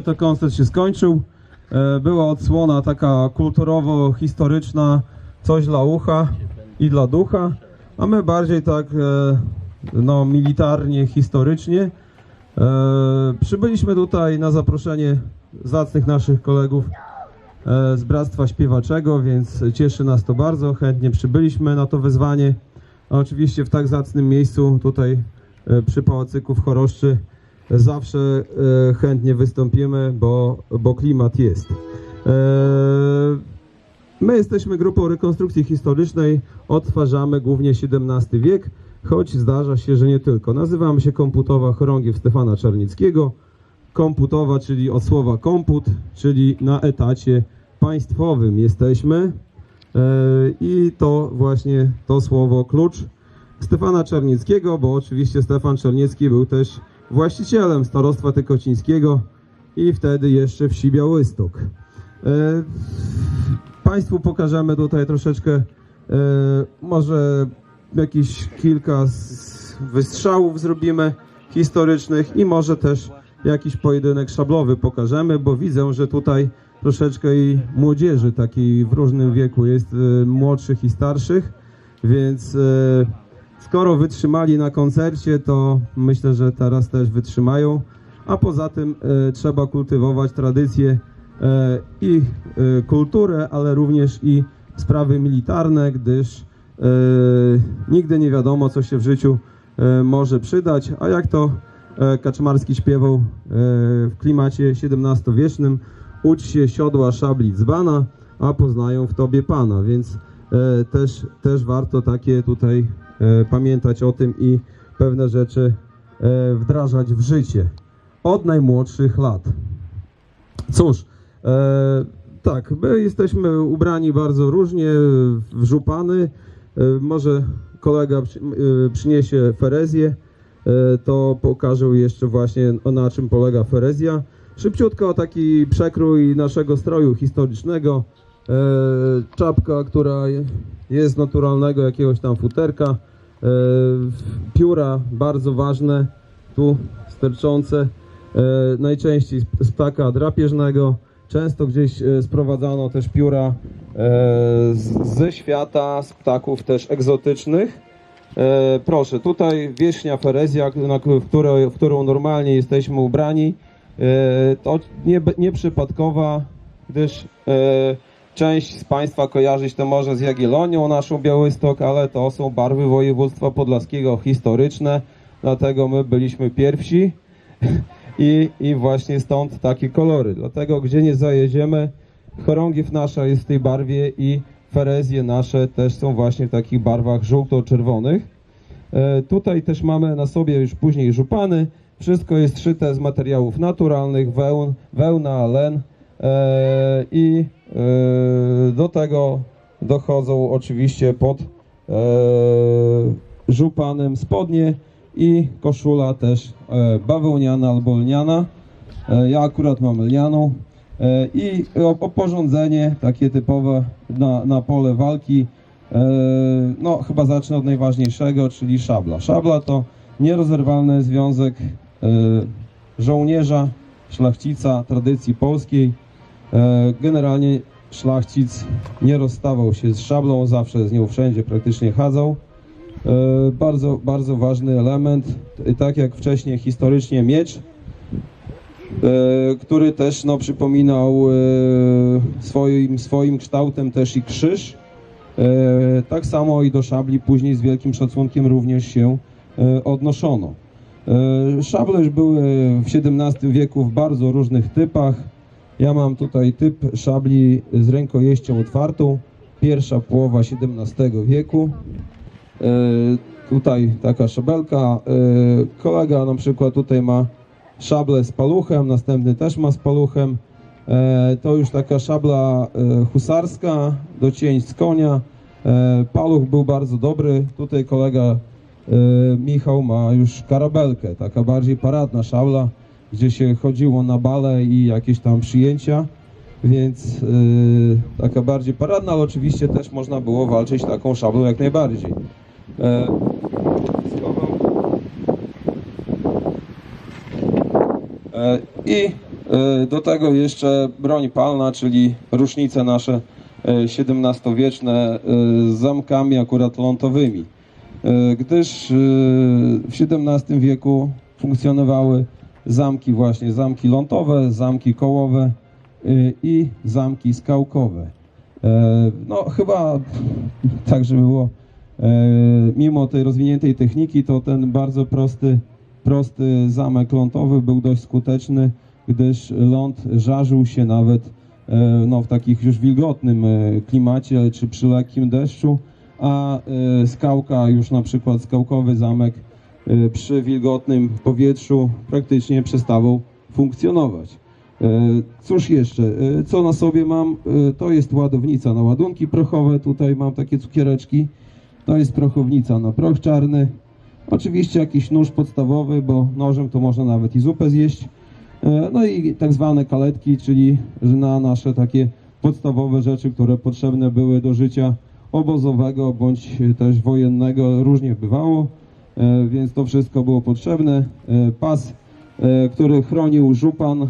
to koncert się skończył. E, Była odsłona taka kulturowo-historyczna, coś dla ucha i dla ducha, a my bardziej tak e, no, militarnie, historycznie. E, Przybyliśmy tutaj na zaproszenie zacnych naszych kolegów z Bractwa Śpiewaczego, więc cieszy nas to bardzo. Chętnie przybyliśmy na to wyzwanie. A oczywiście w tak zacnym miejscu tutaj przy Pałacyku w Choroszczy zawsze e, chętnie wystąpimy, bo, bo klimat jest. E, My jesteśmy grupą rekonstrukcji historycznej, odtwarzamy głównie XVII wiek, choć zdarza się, że nie tylko. Nazywamy się Komputowa Chorągiew Stefana Czarnickiego. Komputowa, czyli od słowa komput, czyli na etacie państwowym jesteśmy. E, I to właśnie to słowo klucz Stefana Czarnickiego, bo oczywiście Stefan Czarniecki był też właścicielem starostwa tykocińskiego i wtedy jeszcze wsi Białystok. E, Państwu pokażemy tutaj troszeczkę, e, może jakieś kilka wystrzałów zrobimy historycznych i może też jakiś pojedynek szablowy pokażemy, bo widzę, że tutaj troszeczkę i młodzieży takiej w różnym wieku jest, e, młodszych i starszych, więc e, skoro wytrzymali na koncercie, to myślę, że teraz też wytrzymają, a poza tym e, trzeba kultywować tradycje e, i e, kulturę, ale również i sprawy militarne, gdyż e, nigdy nie wiadomo, co się w życiu e, może przydać, a jak to e, Kaczmarski śpiewał e, w klimacie XVII-wiecznym, ucz się siodła szabli dzbana, a poznają w tobie Pana, więc e, też, też warto takie tutaj pamiętać o tym i pewne rzeczy e, wdrażać w życie od najmłodszych lat. Cóż, e, tak, my jesteśmy ubrani bardzo różnie, w żupany. E, może kolega przy, e, przyniesie ferezję, e, to pokażę jeszcze właśnie na czym polega ferezja. Szybciutko taki przekrój naszego stroju historycznego. E, czapka, która je- jest naturalnego jakiegoś tam futerka. E, pióra bardzo ważne, tu sterczące. E, najczęściej z, ptaka drapieżnego. Często gdzieś e, sprowadzano też pióra ze świata, z ptaków też egzotycznych. Proszę, tutaj wierzchnia ferezja, w, której, w którą normalnie jesteśmy ubrani. To nie, nieprzypadkowa, gdyż e, część z Państwa kojarzyć to może z Jagiellonią naszą Białystok, ale to są barwy województwa podlaskiego historyczne, dlatego my byliśmy pierwsi i, i właśnie stąd takie kolory. Dlatego gdzie nie zajedziemy, chorągiew nasza jest w tej barwie i ferezje nasze też są właśnie w takich barwach żółto-czerwonych. E, tutaj też mamy na sobie już później żupany. Wszystko jest szyte z materiałów naturalnych, wełn, wełna, len e, i do tego dochodzą oczywiście pod e, żupanem spodnie i koszula też e, bawełniana albo lniana. Ja akurat mam lnianą. I oporządzenie takie typowe na, na pole walki. No, chyba zacznę od najważniejszego, czyli szabla. Szabla to nierozerwalny związek żołnierza, szlachcica tradycji polskiej. E, Generalnie szlachcic nie rozstawał się z szablą, zawsze z nią wszędzie praktycznie chadzał. E, Bardzo, bardzo ważny element, tak jak wcześniej historycznie miecz, e, który też no, przypominał swoim, swoim kształtem też i krzyż. Tak samo i do szabli później z wielkim szacunkiem również się odnoszono. Szable już były w XVII wieku w bardzo różnych typach. Ja mam tutaj typ szabli z rękojeścią otwartą, pierwsza połowa XVII wieku. E, Tutaj taka szabelka. E, Kolega na przykład tutaj ma szablę z paluchem, następny też ma z paluchem. E, To już taka szabla e, husarska do z konia. E, Paluch był bardzo dobry. Tutaj kolega e, Michał ma już karabelkę, taka bardziej paradna szabla, gdzie się chodziło na bale i jakieś tam przyjęcia. Więc e, taka bardziej paradna, ale oczywiście też można było walczyć taką szablą jak najbardziej. E. E, I E, Do tego jeszcze broń palna, czyli rusznice nasze XVII-wieczne e, z zamkami akurat lądowymi. E, Gdyż w XVII wieku funkcjonowały zamki właśnie, zamki lądowe, zamki kołowe e, i zamki skałkowe. E, No chyba tak, żeby było e, mimo tej rozwiniętej techniki, to ten bardzo prosty, prosty zamek lądowy był dość skuteczny, gdyż ląd żarzył się nawet e, no, w takich już wilgotnym klimacie czy przy lekkim deszczu, a skałka, już na przykład skałkowy zamek przy wilgotnym powietrzu praktycznie przestawał funkcjonować. E, Cóż jeszcze, E, co na sobie mam? To jest ładownica na ładunki prochowe, tutaj mam takie cukiereczki. To jest prochownica na proch czarny. Oczywiście jakiś nóż podstawowy, bo nożem to można nawet i zupę zjeść. No i tak zwane kaletki, czyli na nasze takie podstawowe rzeczy, które potrzebne były do życia obozowego bądź też wojennego. Różnie bywało, więc to wszystko było potrzebne. E, Pas, e, który chronił żupan, e,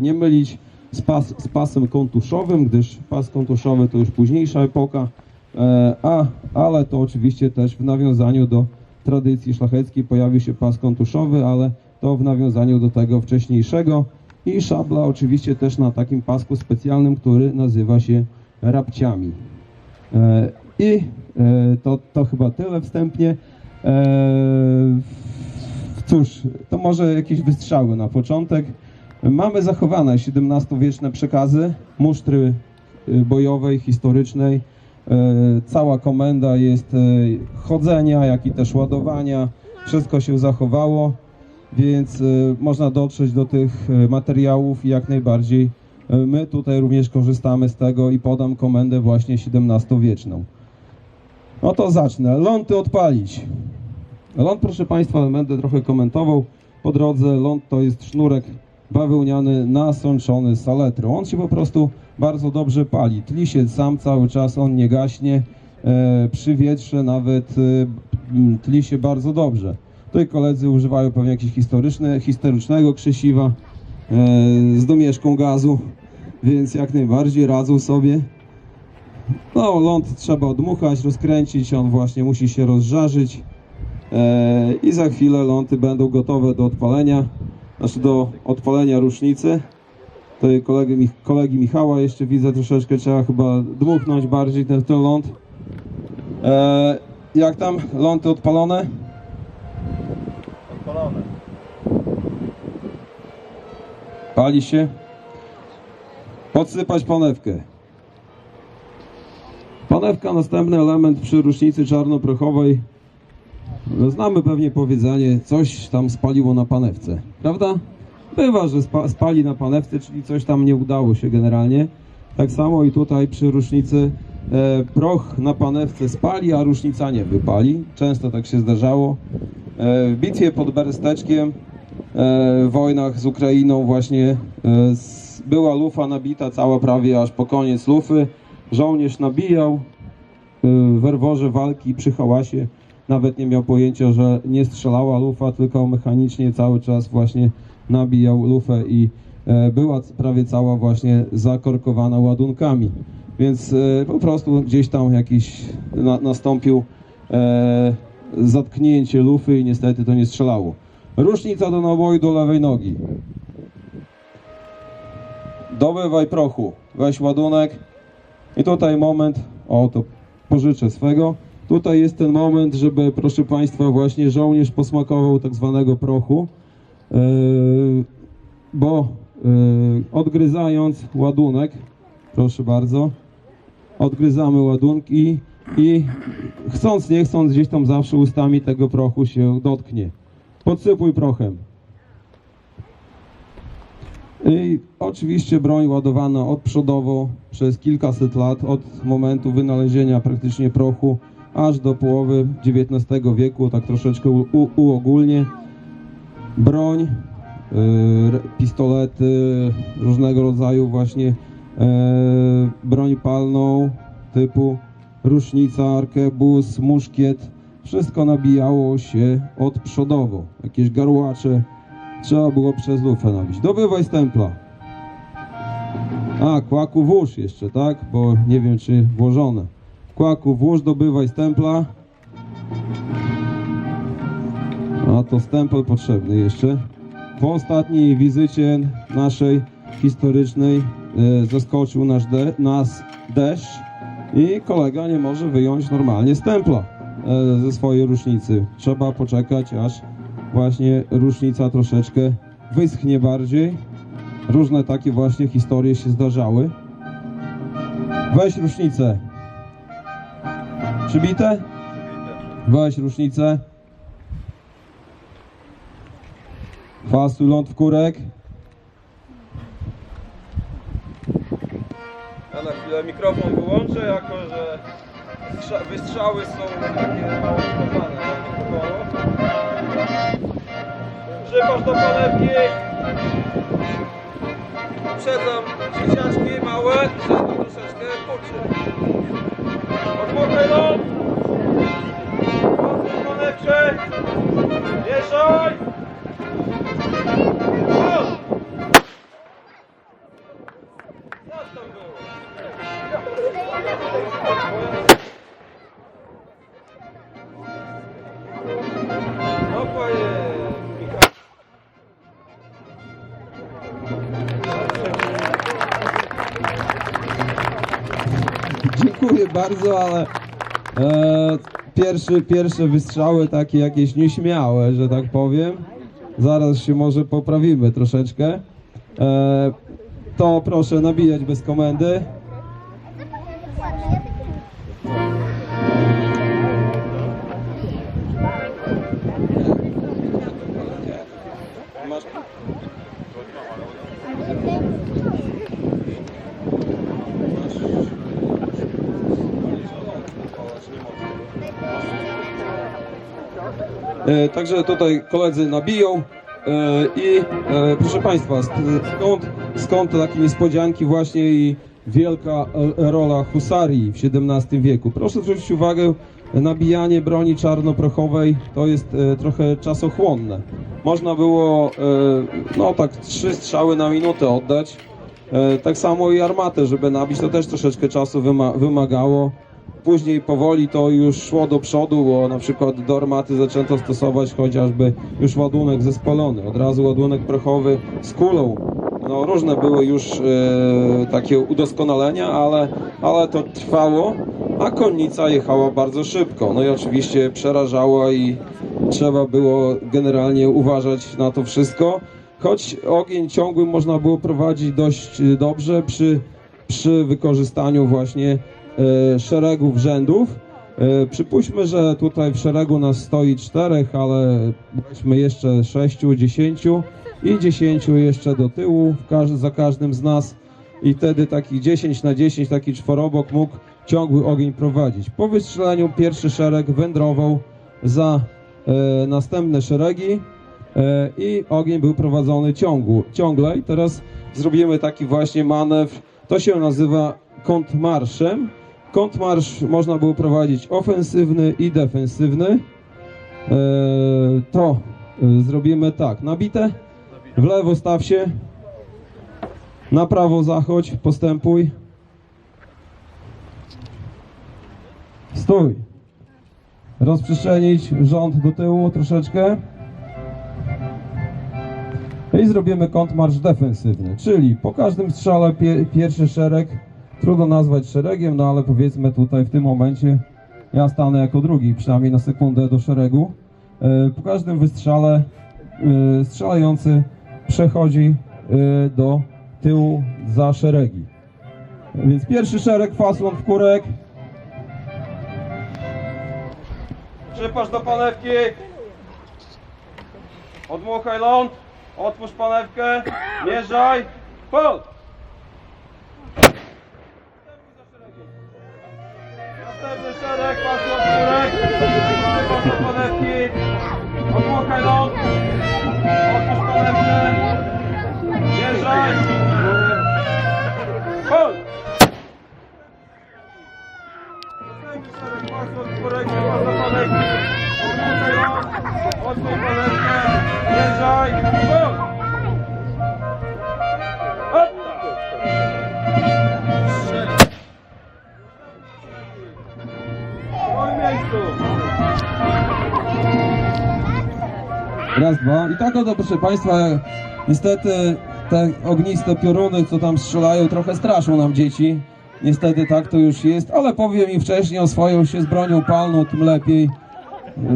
nie mylić z, pas, z pasem kontuszowym, gdyż pas kontuszowy to już późniejsza epoka. E, A, ale to oczywiście też w nawiązaniu do tradycji szlacheckiej pojawił się pas kontuszowy, ale to w nawiązaniu do tego wcześniejszego. I szabla oczywiście też na takim pasku specjalnym, który nazywa się rapciami. E, I e, to, to chyba tyle wstępnie. E, Cóż, to może jakieś wystrzały na początek. Mamy zachowane XVII-wieczne przekazy, musztry y, bojowej, historycznej. E, Cała komenda jest e, chodzenia, jak i też ładowania. Wszystko się zachowało, więc e, można dotrzeć do tych e, materiałów i jak najbardziej e, my tutaj również korzystamy z tego i podam komendę właśnie XVII-wieczną. No to zacznę. Ląty odpalić. Ląd, proszę Państwa, będę trochę komentował. Po drodze ląd to jest sznurek bawełniany nasączony saletrą. On się po prostu bardzo dobrze pali. Tli się sam cały czas, on nie gaśnie. E, przy wietrze nawet e, tli się bardzo dobrze. Tutaj koledzy używają pewnie jakiegoś historyczne, historycznego krzesiwa e, z domieszką gazu, więc jak najbardziej radzą sobie. No, ląd trzeba odmuchać, rozkręcić, on właśnie musi się rozżarzyć. E, I za chwilę ląty będą gotowe do odpalenia, znaczy do odpalenia rusznicy. Tutaj kolegi, kolegi Michała jeszcze widzę troszeczkę, trzeba chyba dmuchnąć bardziej ten, ten ląd. E, jak tam ląty odpalone? Odpalone. Pali się. Podsypać panewkę. Panewka, następny element przy rusznicy czarnoprochowej. No, Znamy pewnie powiedzenie, coś tam spaliło na panewce, prawda? Bywa, że spa, spali na panewce, czyli coś tam nie udało się generalnie. Tak samo i tutaj przy rusznicy e, proch na panewce spali, a rusznica nie wypali. Często tak się zdarzało. E, w bitwie pod Beresteczkiem, e, w wojnach z Ukrainą właśnie e, była lufa nabita cała prawie aż po koniec lufy. Żołnierz nabijał, y, w erworze walki przy hałasie nawet nie miał pojęcia, że nie strzelała lufa, tylko mechanicznie cały czas właśnie nabijał lufę i e, była prawie cała właśnie zakorkowana ładunkami. Więc e, po prostu gdzieś tam jakiś na, nastąpił e, zatknięcie lufy i niestety to nie strzelało. Rusznica do naboju do lewej nogi. Dobywaj prochu, weź ładunek i tutaj moment, o to pożyczę swego. Tutaj jest ten moment, żeby proszę Państwa właśnie żołnierz posmakował tak zwanego prochu, yy, bo yy, odgryzając ładunek, proszę bardzo, odgryzamy ładunki i chcąc nie chcąc gdzieś tam zawsze ustami tego prochu się dotknie. Podsypuj prochem. I oczywiście broń ładowana odprzodowo przez kilkaset lat, od momentu wynalezienia praktycznie prochu aż do połowy XIX wieku, tak troszeczkę u, uogólnie. Broń, y, pistolety, różnego rodzaju właśnie e, broń palną typu rusznica, arkebus, muszkiet. Wszystko nabijało się odprzodowo. Jakieś garłacze, trzeba było przez lufę nabić. Dobywaj stempla. A, kłaku włóż jeszcze, tak? Bo nie wiem, czy włożone. Kłaku włóż, dobywaj stempla. A to stempel potrzebny jeszcze. Po ostatniej wizycie naszej historycznej e, zaskoczył nasz de, nas deszcz i kolega nie może wyjąć normalnie stempla e, ze swojej rusznicy. Trzeba poczekać, aż właśnie rusznica troszeczkę wyschnie bardziej. Różne takie właśnie historie się zdarzały. Weź rusznicę. Przybite? Weź rusznicę. Fastu ląd w kurek. Ja na chwilę mikrofon wyłączę, jako że strza- wystrzały są takie mało mikrofonu. Przypasz do panewki. Uprzedzam dzieciaczki małe, że to troszeczkę puczy. Odmokaj ląd. Odmokaj panewkę. Mieszaj. O! Co bardzo, ale e, pierwszy, pierwsze wystrzały takie jakieś nieśmiałe, że tak powiem. Zaraz się może poprawimy troszeczkę. E, to proszę nabijać bez komendy. Także tutaj koledzy nabiją e, i e, proszę Państwa, sk- skąd, skąd takie niespodzianki właśnie i wielka e, rola husarii w XVII wieku. Proszę zwrócić uwagę, nabijanie broni czarnoprochowej to jest e, trochę czasochłonne. Można było e, no tak trzy strzały na minutę oddać. E, Tak samo i armatę, żeby nabić, to też troszeczkę czasu wyma- wymagało. Później powoli to już szło do przodu, bo na przykład do armaty zaczęto stosować chociażby już ładunek zespolony, od razu ładunek prochowy z kulą. No różne były już e, takie udoskonalenia, ale, ale to trwało, a konnica jechała bardzo szybko. No i oczywiście przerażała i trzeba było generalnie uważać na to wszystko. Choć ogień ciągły można było prowadzić dość e, dobrze przy, przy wykorzystaniu właśnie szeregów rzędów. E, przypuśćmy, że tutaj w szeregu nas stoi czterech, ale weźmy jeszcze sześciu, dziesięciu i dziesięciu jeszcze do tyłu za każdym z nas i wtedy taki 10 na 10 taki czworobok mógł ciągły ogień prowadzić. Po wystrzeleniu pierwszy szereg wędrował za e, następne szeregi e, i ogień był prowadzony ciągło, ciągle i teraz zrobimy taki właśnie manewr, to się nazywa kontrmarszem. Kontrmarsz można było prowadzić ofensywny i defensywny. E, to e, zrobimy tak, nabite, w lewo staw się, na prawo zachodź, postępuj. Stój. Rozprzestrzenić rząd do tyłu troszeczkę. I zrobimy kontrmarsz defensywny, czyli po każdym strzale pie, pierwszy szereg, trudno nazwać szeregiem, no ale powiedzmy tutaj w tym momencie ja stanę jako drugi, przynajmniej na sekundę do szeregu. E, Po każdym wystrzale e, strzelający przechodzi e, do tyłu za szeregi. Więc pierwszy szereg, faslon w kurek. Przypasz do panewki. Odmuchaj ląd. Otwórz panewkę. Mierzaj. Pol. Tak oto, proszę Państwa, niestety te ogniste pioruny, co tam strzelają, trochę straszą nam dzieci. Niestety tak to już jest, ale powiem im wcześniej, oswoją się z bronią palną, tym lepiej.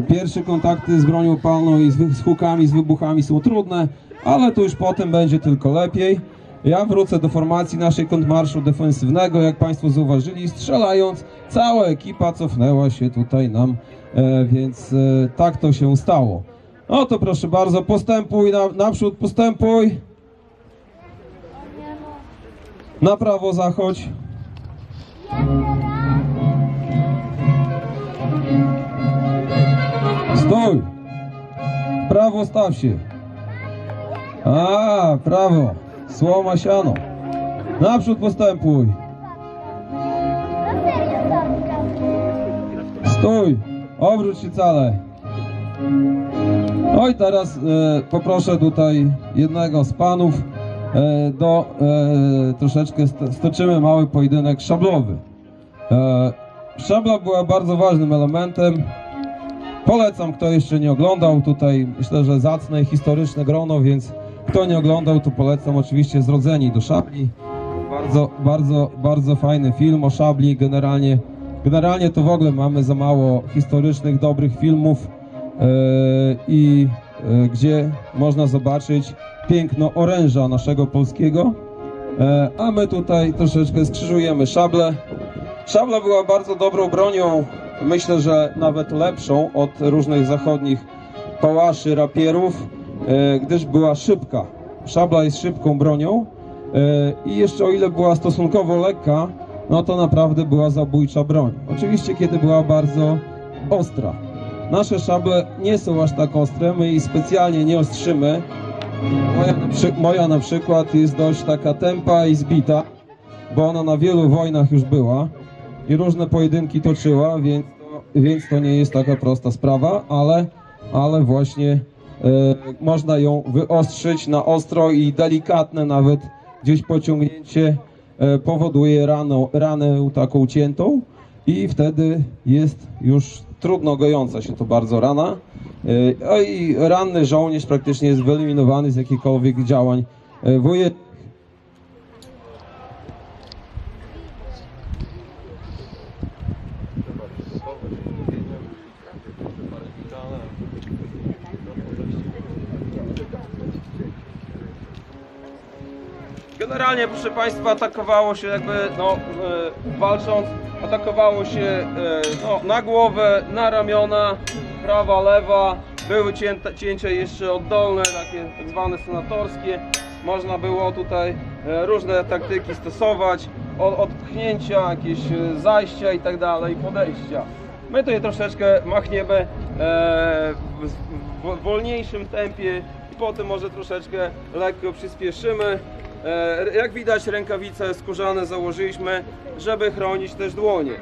Pierwsze kontakty z bronią palną i z, z hukami, z wybuchami są trudne, ale to już potem będzie tylko lepiej. Ja wrócę do formacji naszej kontrmarszu defensywnego, jak Państwo zauważyli, strzelając, cała ekipa cofnęła się tutaj nam, e, więc e, tak to się stało. No to proszę bardzo, postępuj, na, naprzód postępuj. Na prawo zachodź. Stój! W Prawo staw się. A, prawo. Słoma siano. Naprzód postępuj. Stój! Obróć się cale. No i teraz e, poproszę tutaj jednego z panów e, do e, troszeczkę st- stoczymy mały pojedynek szablowy. E, szabla była bardzo ważnym elementem. Polecam, kto jeszcze nie oglądał. Tutaj myślę, że zacne historyczne grono, więc kto nie oglądał, to polecam oczywiście Zrodzeni do szabli. Bardzo, bardzo, bardzo fajny film o szabli. Generalnie, generalnie to w ogóle mamy za mało historycznych, dobrych filmów i e, gdzie można zobaczyć piękno oręża naszego polskiego. E, a my tutaj troszeczkę skrzyżujemy szablę. Szabla była bardzo dobrą bronią, myślę, że nawet lepszą od różnych zachodnich pałaszy, rapierów, e, gdyż była szybka. Szabla jest szybką bronią e, i jeszcze o ile była stosunkowo lekka, no to naprawdę była zabójcza broń. Oczywiście kiedy była bardzo ostra. Nasze szable nie są aż tak ostre, my jej specjalnie nie ostrzymy. Moja na, przy, moja na przykład jest dość taka tempa i zbita, bo ona na wielu wojnach już była i różne pojedynki toczyła, więc to, więc to nie jest taka prosta sprawa, ale, ale właśnie e, można ją wyostrzyć na ostro i delikatne nawet gdzieś pociągnięcie e, powoduje raną, ranę taką ciętą i wtedy jest już trudno gojąca się to bardzo rana. E, a i ranny żołnierz praktycznie jest wyeliminowany z jakichkolwiek działań e, wojennych. Generalnie, proszę Państwa, atakowało się jakby, no, e, walcząc, atakowało się e, no, na głowę, na ramiona, prawa, lewa. Były cięte, cięcia jeszcze oddolne, takie tak zwane senatorskie. Można było tutaj e, różne taktyki stosować, od, odpchnięcia, jakieś e, zajścia i tak dalej, podejścia. My tutaj troszeczkę machniemy e, w, w wolniejszym tempie potem może troszeczkę lekko przyspieszymy. E, Jak widać rękawice skórzane założyliśmy, żeby chronić też dłonie.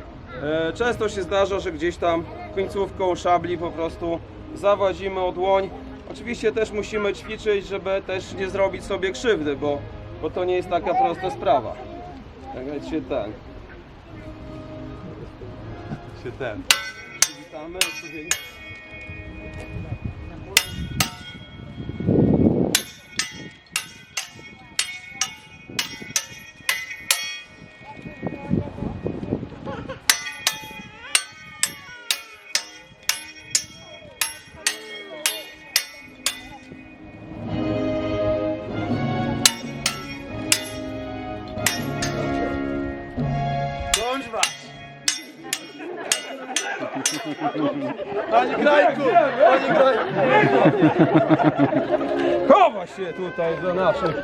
E, Często się zdarza, że gdzieś tam końcówką szabli po prostu zawadzimy o dłoń. Oczywiście też musimy ćwiczyć, żeby też nie zrobić sobie krzywdy, bo, bo to nie jest taka prosta sprawa. Tak się ten. się ten. Przywitamy Chowa się tutaj za naszych.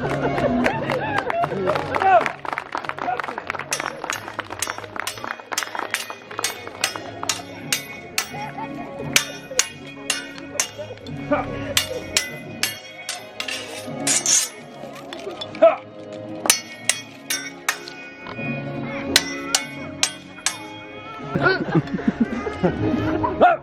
Raz drżek.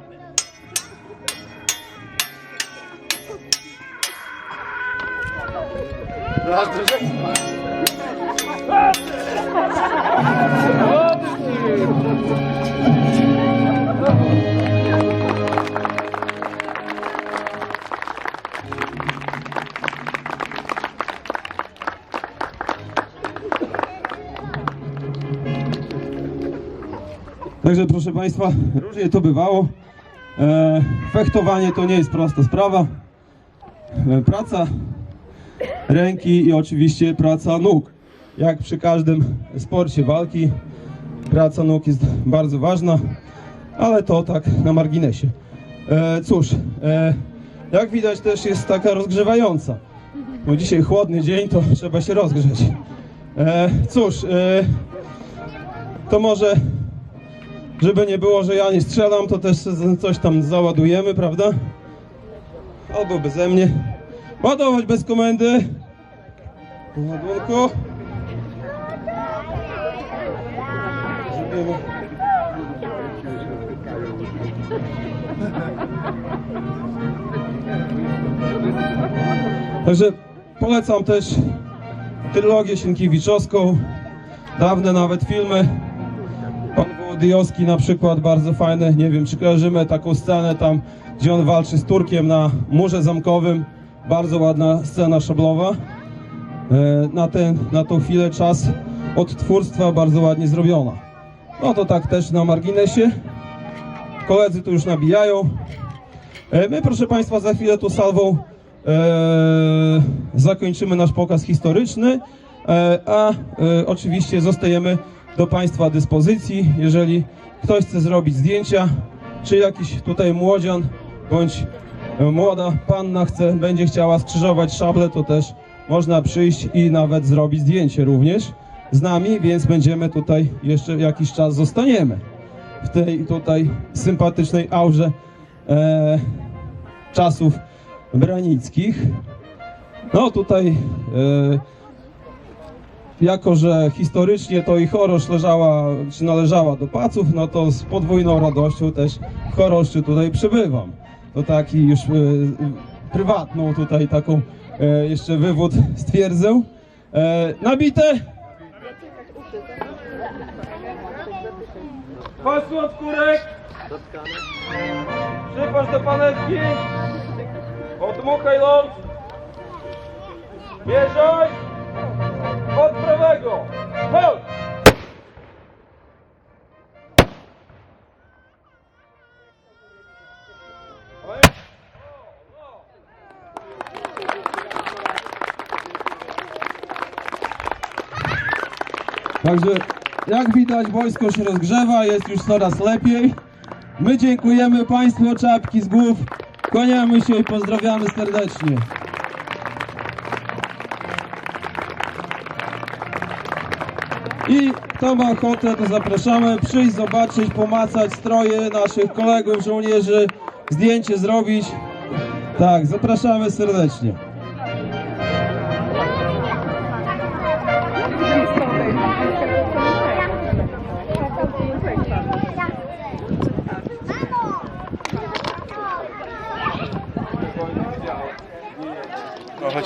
Także proszę Państwa, różnie to bywało. E, fechtowanie to nie jest prosta sprawa. E, praca ręki i oczywiście praca nóg. Jak przy każdym sporcie walki, praca nóg jest bardzo ważna, ale to tak na marginesie. E, cóż, e, jak widać też jest taka rozgrzewająca. Bo dzisiaj chłodny dzień, to trzeba się rozgrzeć. E, cóż, e, to może, żeby nie było, że ja nie strzelam, to też coś tam załadujemy, prawda? Albo beze mnie. Ładować bez komendy. Po ładunku. Zrobimy. Także polecam też trylogię Sienkiewiczowską, dawne nawet filmy. Pan Wołodyjowski na przykład, bardzo fajne, nie wiem czy kojarzymy taką scenę tam, gdzie on walczy z Turkiem na murze zamkowym. Bardzo ładna scena szablowa. E, Na, ten, na tą chwilę czas odtwórstwa bardzo ładnie zrobiona. No to tak też na marginesie. Koledzy tu już nabijają. E, My, proszę Państwa, za chwilę tu salwą e, zakończymy nasz pokaz historyczny, e, a e, oczywiście zostajemy do Państwa dyspozycji, jeżeli ktoś chce zrobić zdjęcia, czy jakiś tutaj młodzian bądź młoda panna chce, będzie chciała skrzyżować szable, to też można przyjść i nawet zrobić zdjęcie również z nami, więc będziemy tutaj jeszcze jakiś czas zostaniemy w tej tutaj sympatycznej aurze e, czasów branickich. No tutaj, e, jako że historycznie to i Chorosz leżała, czy należała do Paców, no to z podwójną radością też w Choroszczy tutaj przybywam. To taki już e, prywatną tutaj taką e, jeszcze wywód stwierdzę. E, nabite? Pasło od kurek! Przypasz do panewki! Odmuchaj ląd! Bierzaj! Od prawego! Chodź! Także jak widać wojsko się rozgrzewa, jest już coraz lepiej. My dziękujemy Państwu, czapki z głów, kłaniamy się i pozdrawiamy serdecznie. I kto ma ochotę, to zapraszamy przyjść, zobaczyć, pomacać stroje naszych kolegów, żołnierzy, zdjęcie zrobić. Tak, zapraszamy serdecznie.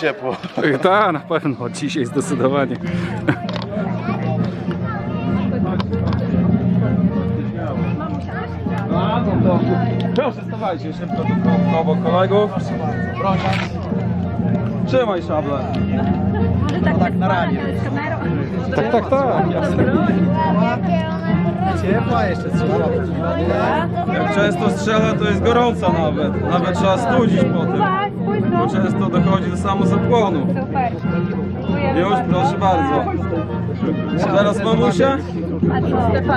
Ciepło. Tak, na pewno, dzisiaj zdecydowanie. No proszę stawajcie szybko do obok kolegów. Trzymaj szablę. Tak na ramię. Tak, tak, tak. Ciepła jeszcze trzeba. Jak często strzela, to jest gorąca nawet. Nawet trzeba studzić po tym, bo często dochodzi do samozapłonu. Super. Już, proszę bardzo. Teraz mamusia?